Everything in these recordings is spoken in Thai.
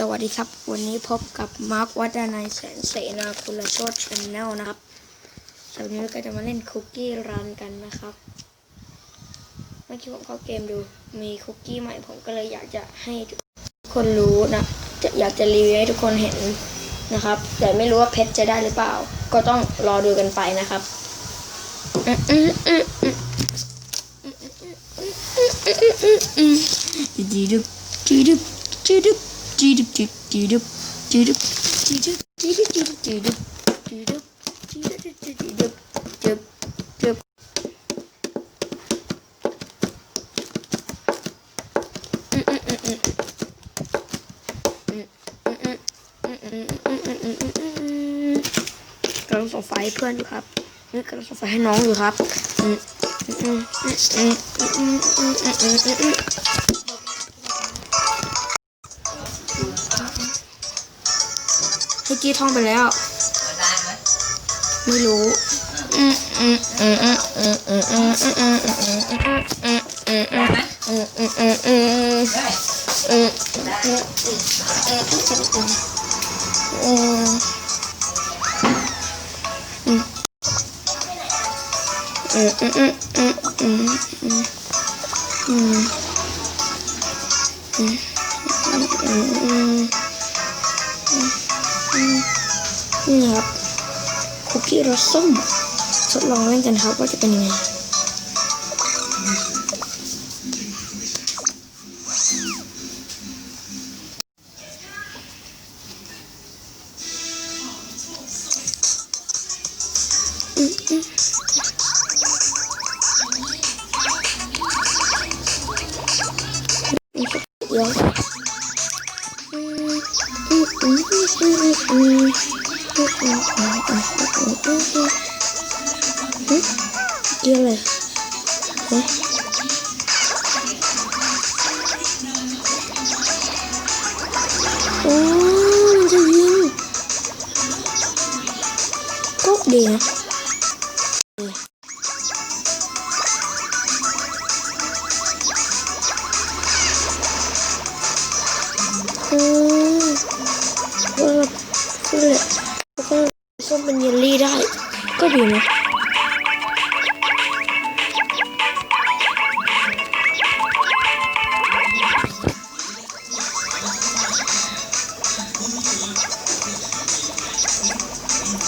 สวัสดีครับ วันนี้พบกับมาร์ควัฒนายแสนเสนาคุณโชตชแนลนะครับสัปดาห์นี้ก็จะมาเล่นคุกกี้รันกันนะครับเมื่อกี้ผมเข้าเกมดูมีคุกกี้ใหม่ผมก็เลยอยากจะให้ทุกคนรู้นะจะอยากจะรีวิวให้ทุกคนเห็นนะครับ แต่ไม่รู้ว่าเพชรจะได้หรือเปล่า ก็ต้องรอดูกันไปนะครับดีดุกดีดุกดีดุก จีดุจีจีดุจีดุจีดุจีดุจีดุจีดุจีดุจีดุจีดุจีดุจีดุจีดุกำลังส่งไฟเพื่อนอยู่ครับกำลังส่งไฟให้น้องอยู่ครับอืมอืมอืมอืมอืมอืมอืมอืม กี้ท่องไปแล้ว ไม่รู้อืม นี่ครับคุกกี้รสส้มทดลองเล่นกันครับว่าจะเป็นยังไงนี่ยอ chưa này Ủa? Ủa, sao gì? Cốt đèn à?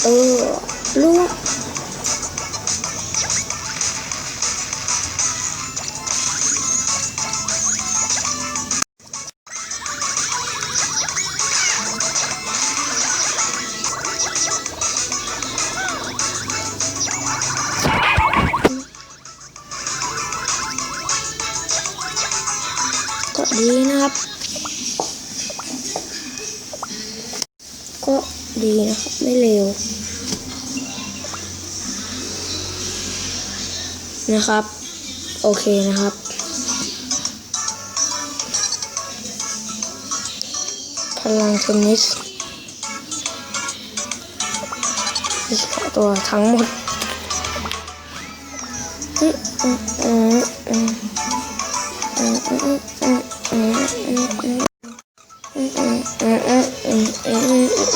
เออลูกดีนะครับ ไม่เร็ว นะครับ โอเคนะครับ พลังเทนนิสตัวทั้งหมดอืมอืมอืมอืมอืมอืมอืมอืมอืมอืมอืมอืมอืม เพ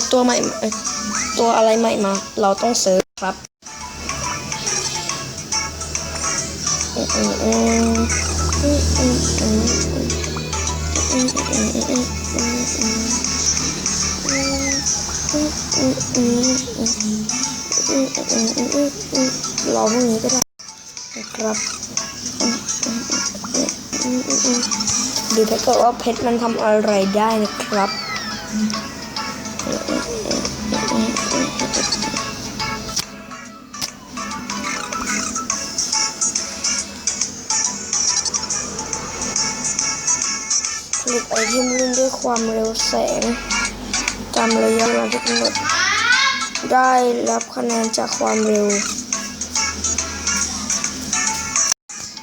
ชรตัวใหม่ตัวอะไรใหม่มา เราต้องเซิร์ชครับอื รอพรุ่งนี้ก็ได้นะครับดูถ้าเกิดว่าเพชรมันทำอะไรได้นะครับผลิตไอเทมรุ่นด้วยความเร็วแสง ตามระยะเวลาที่กำหนดได้รับคะแนนจากความเร็ว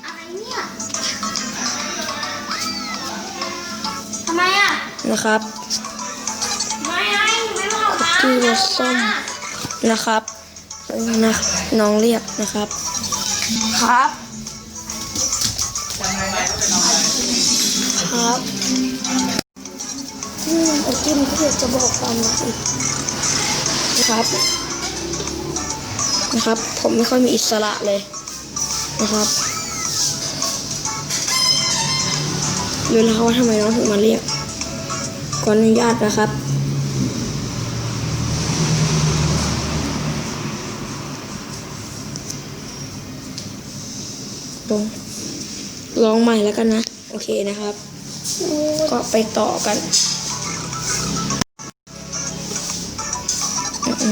อะไรเนี่ยทำไมอะนะครับไม่ไอ้ไม่บอกคุกกี้รสส้มนะครับนะน้องเรียกนะครับ ครับครับ อืมไอจิมก็อยากจะบอกความรู้สึกนะครับนะครับ ผมไม่ค่อยมีอิสระเลยนะครับรู้แล้วว่าทำไมน้องถึงมาเรียกขออนุญาตนะครับลงลองใหม่แล้วกันนะ โอเคนะครับ ก็ไปต่อกัน ก็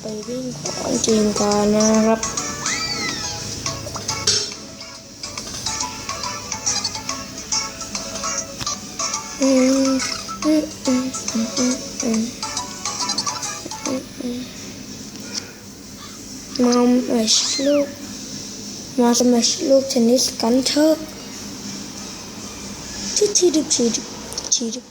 ไปวิ่งของเกมกันนะครับอืมอืมอืมอืมอืม แมชลูกมาสมัชลูกเทนนิสกันเถอะชิชิดิบชิดิบชิดิบ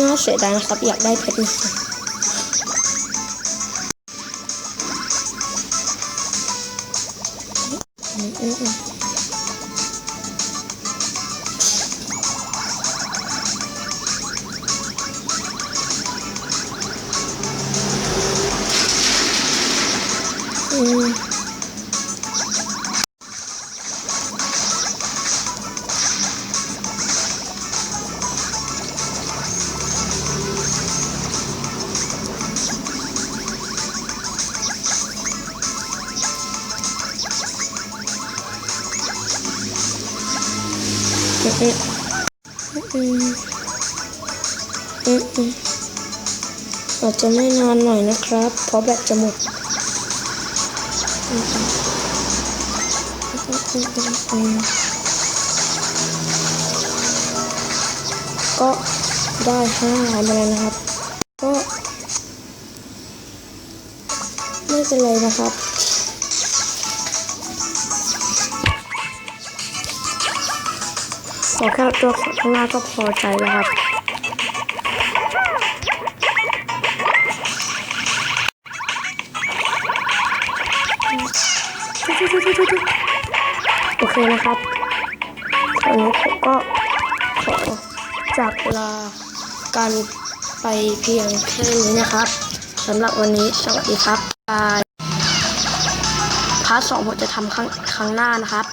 น่าเสียดายนะครับ อยากได้เพชรมาสิ อืมอืมอืมอืมอืมอาจจะไม่นานหน่อยนะครับ เพราะแบตจะหมด ก็ได้ห้ามาแล้วนะครับ ก็ ไม่เป็นไรนะครับขอแค่ตัวข้างหน้าก็พอใจแล้วครับ เคนะครับตอนนี้ผมก็ขอจากลากันไปเพียงแค่นี้นะครับสำหรับวันนี้สวัสดีครับบายพาร์ทสองผมจะทำครั้งครั้งหน้านะครับ